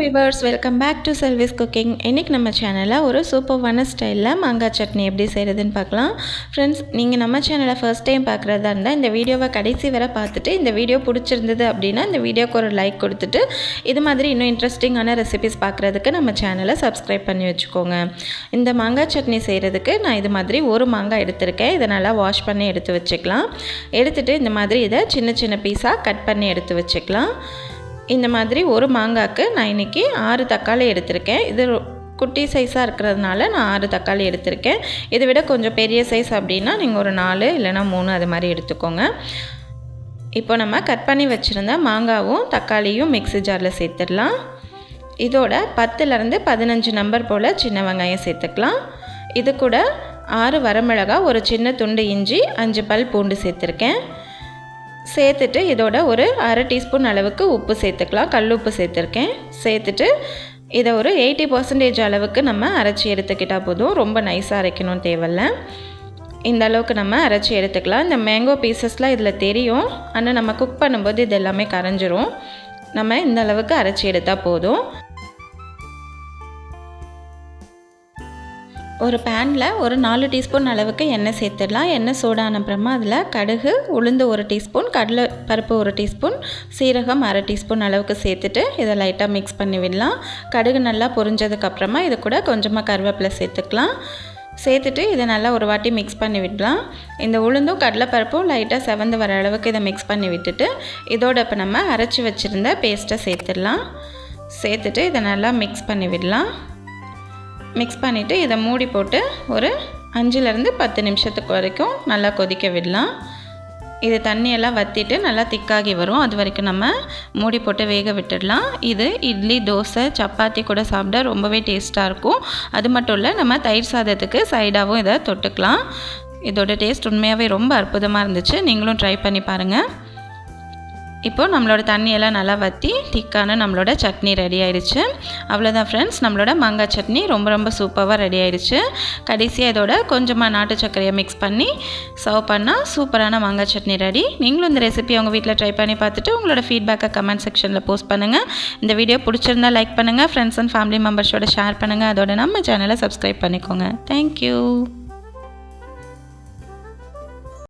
Viewers welcome back to service cooking இன்றைக்கி நம்ம சேனலில் ஒரு சூப்பர்வான ஸ்டைலில் மாங்காய் சட்னி எப்படி செய்கிறதுன்னு பார்க்கலாம். ஃப்ரெண்ட்ஸ் நீங்கள் நம்ம சேனலை ஃபர்ஸ்ட் டைம் பார்க்குறதா இருந்தால் இந்த வீடியோவை கடைசி வரை பார்த்துட்டு இந்த வீடியோ பிடிச்சிருந்தது அப்படின்னா இந்த வீடியோக்கு ஒரு லைக் கொடுத்துட்டு இது மாதிரி இன்னும் இன்ட்ரெஸ்டிங்கான ரெசிபிஸ் பார்க்குறதுக்கு நம்ம சேனலை சப்ஸ்கிரைப் பண்ணி வச்சுக்கோங்க. இந்த மாங்காய் சட்னி செய்கிறதுக்கு நான் இது மாதிரி ஒரு மாங்காய் எடுத்திருக்கேன். இதை நல்லா வாஷ் பண்ணி எடுத்து வச்சுக்கலாம். எடுத்துகிட்டு இந்த மாதிரி இதை சின்ன சின்ன பீஸாக கட் பண்ணி எடுத்து வச்சுக்கலாம். இந்த மாதிரி ஒரு மாங்காய்க்கு நான் இன்றைக்கி ஆறு தக்காளி எடுத்திருக்கேன். இது குட்டி சைஸாக இருக்கிறதுனால நான் ஆறு தக்காளி எடுத்திருக்கேன். இதை விட கொஞ்சம் பெரிய சைஸ் அப்படின்னா நீங்கள் ஒரு நாலு இல்லைனா மூணு அது மாதிரி எடுத்துக்கோங்க. இப்போ நம்ம கட் பண்ணி வச்சுருந்த மாங்காவும் தக்காளியும் மிக்ஸி ஜாரில் சேர்த்துடலாம். இதோட பத்துலேருந்து பதினஞ்சு நம்பர் போல் சின்ன வெங்காயம் சேர்த்துக்கலாம். இது கூட ஆறு வரமிளகா ஒரு சின்ன துண்டு இஞ்சி அஞ்சு பல் பூண்டு சேர்த்துருக்கேன். சேர்த்துட்டு இதோட ஒரு அரை டீஸ்பூன் அளவுக்கு உப்பு சேர்த்துக்கலாம். கல் உப்பு சேர்த்துருக்கேன். சேர்த்துட்டு இதை ஒரு எயிட்டி பர்சன்டேஜ் அளவுக்கு நம்ம அரைச்சி எடுத்துக்கிட்டால் போதும். ரொம்ப நைஸாக அரைக்கணும் தேவையில்ல. இந்த அளவுக்கு நம்ம அரைச்சி எடுத்துக்கலாம். இந்த மேங்கோ பீசஸ்லாம் இதில் தெரியும். ஆனால் நம்ம குக் பண்ணும்போது இது எல்லாமே கரைஞ்சிரும். நம்ம இந்த அளவுக்கு அரைச்சி எடுத்தால் போதும். ஒரு பேனில் ஒரு நாலு டீஸ்பூன் அளவுக்கு எண்ணெய் சேர்த்துடலாம். எண்ணெய் சூடான அப்புறமா அதில் கடுகு உளுந்து ஒரு டீஸ்பூன் கடலை பருப்பு ஒரு டீஸ்பூன் சீரகம் அரை டீஸ்பூன் அளவுக்கு சேர்த்துட்டு இதை லைட்டாக மிக்ஸ் பண்ணி விடலாம். கடுகு நல்லா பொரிஞ்சதுக்கப்புறமா இது கூட கொஞ்சமாக கருவேப்பிலை சேர்த்துக்கலாம். சேர்த்துட்டு இதை நல்லா ஒரு வாட்டி மிக்ஸ் பண்ணி விடலாம். இந்த உளுந்தும் கடலைப்பருப்பும் லைட்டாக செவந்து வர அளவுக்கு இதை மிக்ஸ் பண்ணி விட்டுட்டு இதோட இப்போ நம்ம அரைச்சி வச்சுருந்த பேஸ்ட்டை சேர்த்துடலாம். சேர்த்துட்டு இதை நல்லா மிக்ஸ் பண்ணி விடலாம். மிக்ஸ் பண்ணிவிட்டு இதை மூடி போட்டு ஒரு அஞ்சுலேருந்து பத்து நிமிஷத்துக்கு வரைக்கும் நல்லா கொதிக்க விடலாம். இது தண்ணியெல்லாம் வற்றிட்டு நல்லா திக்காகி வரும். அது வரைக்கும் நம்ம மூடி போட்டு வேக விட்டுடலாம். இது இட்லி தோசை சப்பாத்தி கூட சாப்பிட்டா ரொம்பவே டேஸ்ட்டாக இருக்கும். அது மட்டும் இல்லை நம்ம தயிர் சாதத்துக்கு சைடாகவும் இதை தொட்டுக்கலாம். இதோட டேஸ்ட் உண்மையாகவே ரொம்ப அற்புதமாக இருந்துச்சு. நீங்களும் ட்ரை பண்ணி பாருங்கள் இப்போது நம்மளோட தண்ணியெல்லாம் நல்லா வற்றி திக்கான நம்மளோட சட்னி ரெடி ஆயிடுச்சு. அவ்வளோதான் ஃப்ரெண்ட்ஸ் நம்மளோட மாங்காய் சட்னி ரொம்ப ரொம்ப சூப்பராக ரெடி ஆயிடுச்சு. கடைசியாக இதோட கொஞ்சமாக நாட்டு சர்க்கரையை மிக்ஸ் பண்ணி சர்வ் பண்ணால் சூப்பரான மாங்காய் சட்னி ரெடி நீங்களும் இந்த ரெசிபி உங்கள் வீட்டில் ட்ரை பண்ணி பார்த்துட்டு உங்களோட ஃபீட்பேக்கை கமெண்ட் செக்ஷனில் போஸ்ட் பண்ணுங்கள் இந்த வீடியோ பிடிச்சிருந்தா லைக் பண்ணுங்கள் ஃப்ரெண்ட்ஸ் அண்ட் ஃபேமிலி மெம்பர்ஸோட ஷேர் பண்ணுங்கள் அதோட நம்ம சேனலை சப்ஸ்கிரைப் பண்ணிக்கோங்க. தேங்க்யூ